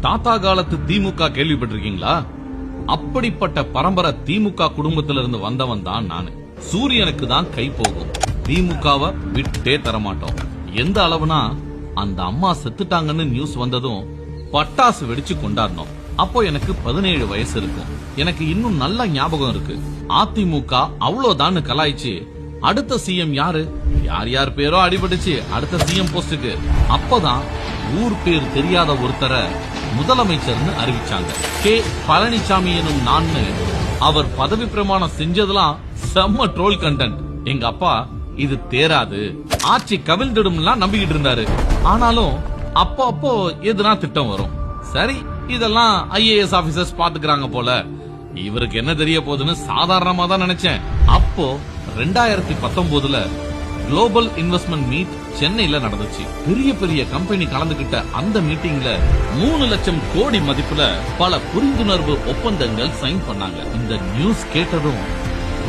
தாத்தா காலத்து திமுக கேள்விப்பட்டிருக்கீங்களா? அப்படிப்பட்ட பரம்பரை திமுக குடும்பத்திலிருந்து இருந்து வந்தவன் தான் நானு. சூரியனுக்கு தான் கை போகும். திமுகவை விட்டே தரமாட்டோம். எந்த அளவுனா அந்த அம்மா செத்துட்டாங்கன்னு நியூஸ் வந்ததும் பட்டாசு வெடிச்சு கொண்டாடணும். அப்போ எனக்கு பதினேழு வயசு இருக்கும். எனக்கு இன்னும் நல்ல ஞாபகம் இருக்கு. அதிமுக அவ்வளவுதான் கலாய்ச்சு அடுத்த சிஎம் யாரு? யார் யார் பேரோ அடிபட்டுச்சு அடுத்த சிஎம் போஸ்டுக்கு அப்பதான் ஊர் பேர் தெரியாத ஒருத்தரை முதலமைச்சர்னு அறிவிச்சாங்க. கே. பழனிசாமி எனும் நான்னு அவர் பதவி பிரமாணம் செஞ்சதெல்லாம் செம்ம ட்ரோல் கண்டென்ட் எங்க அப்பா இது தேராது. ஆட்சி கவிழ்ந்துடும்லாம் நம்பிக்கிட்டு இருந்தாரு. ஆனாலும் அப்போ அப்போ எதுனா திட்டம் வரும். சரி இதெல்லாம் ஐஏஎஸ் ஆபீசர்ஸ் பாத்துக்கிறாங்க போல. இவருக்கு என்ன தெரிய போகுதுன்னு சாதாரணமா தான் நினைச்சேன். அப்போ ரெண்டாயிரத்தி பத்தொன்பதுல குளோபல் இன்வெஸ்ட்மெண்ட் மீட் சென்னையில நடந்துச்சு. பெரிய பெரிய கம்பெனி கலந்துகிட்ட அந்த மீட்டிங்ல மூணு லட்சம் கோடி மதிப்புல பல புரிந்துணர்வு ஒப்பந்தங்கள் சைன் பண்ணாங்க. இந்த நியூஸ் கேட்டதும்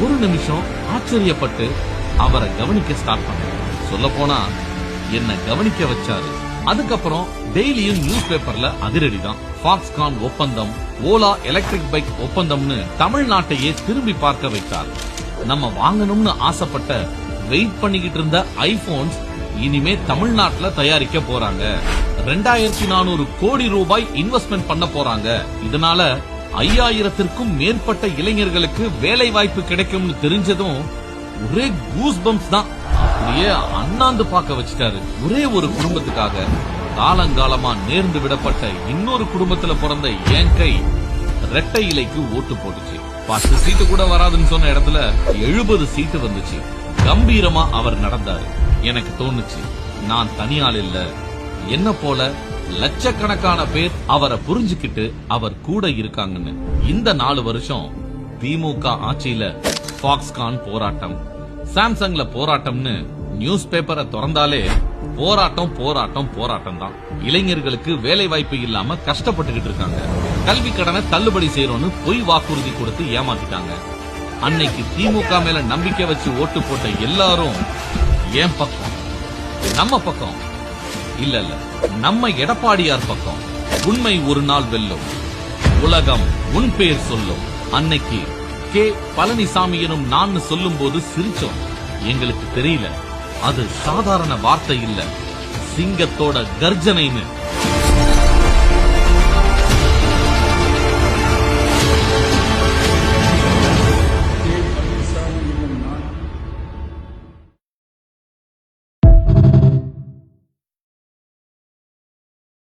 ஒரு நிமிஷம் ஆச்சரியப்பட்டு அவரை கவனிக்க ஸ்டார்ட் பண்ண சொல்ல போனா என்ன கவனிக்க வச்சாரு. அதுக்கப்புறம் டெய்லியும் நியூஸ் பேப்பர்ல அதிரடி தான் ஃபாக்ஸ்கான் ஒப்பந்தம் ஓலா எலக்ட்ரிக் பைக் ஒப்பந்தம்னு தமிழ்நாட்டையே திரும்பி பார்க்க வைத்தார். நம்ம வாங்கணும்னு ஆசைப்பட்ட வெயிட் பண்ணிக்கிட்டு இருந்த ஐபோன்ஸ் இனிமே தமிழ்நாட்டுல தயாரிக்க போறாங்க. ரெண்டாயிரத்தி நானூறு கோடி ரூபாய் இன்வெஸ்ட்மெண்ட் பண்ண போறாங்க. இதனால ஐயாயிரத்திற்கும் மேற்பட்ட இளைஞர்களுக்கு வேலை வாய்ப்பு கிடைக்கும்னு தெரிஞ்சதும் ஒரே கூஸ் பம்ப்ஸ் தான். அப்படியே அண்ணாந்து பார்க்க வச்சுட்டாரு. ஒரே ஒரு குடும்பத்துக்காக. காலங்காலமா நேர்ந்து விடப்பட்ட இன்னொரு குடும்பத்துல பிறந்த என் கை ரெட்டை இலைக்கு ஓட்டு போட்டுச்சு. பத்து சீட்டு கூட வராதுன்னு சொன்ன இடத்துல எழுபது சீட்டு வந்துச்சு. கம்பீரமா அவர் நடந்தாரு. எனக்கு தோணுச்சு நான் தனியால் இல்ல. என்ன போல லட்சக்கணக்கான பேர் அவரை புரிஞ்சுக்கிட்டு அவர் கூட இருக்காங்கன்னு. இந்த நாலு வருஷம் திமுக ஆட்சியில ஃபாக்ஸ்கான் போராட்டம். சாம்சங்ல போராட்டம்னு நியூஸ் பேப்பரை திறந்தாலே போராட்டம் போராட்டம் போராட்டம் தான். இளைஞர்களுக்கு வேலை வாய்ப்பு இல்லாம கஷ்டப்பட்டுக்கிட்டு இருக்காங்க. கல்வி கடனை தள்ளுபடி செய்யறோம்னு பொய் வாக்குறுதி கொடுத்து ஏமாத்திட்டாங்க. அன்னைக்கு திமுக மேல நம்பிக்கை வச்சு ஓட்டு போட்ட எல்லாரும் என் பக்கம் நம்ம பக்கம் இல்ல இல்ல நம்ம எடப்பாடியார் பக்கம். உண்மை ஒரு நாள் வெல்லும். உலகம் உன் பேர் சொல்லும். அன்னைக்கு கே. பழனிசாமி எனும் நான் சொல்லும் போது சிரிச்சோம். எங்களுக்கு தெரியல. அது சாதாரண வார்த்தை இல்ல. சிங்கத்தோட கர்ஜனைன்னு.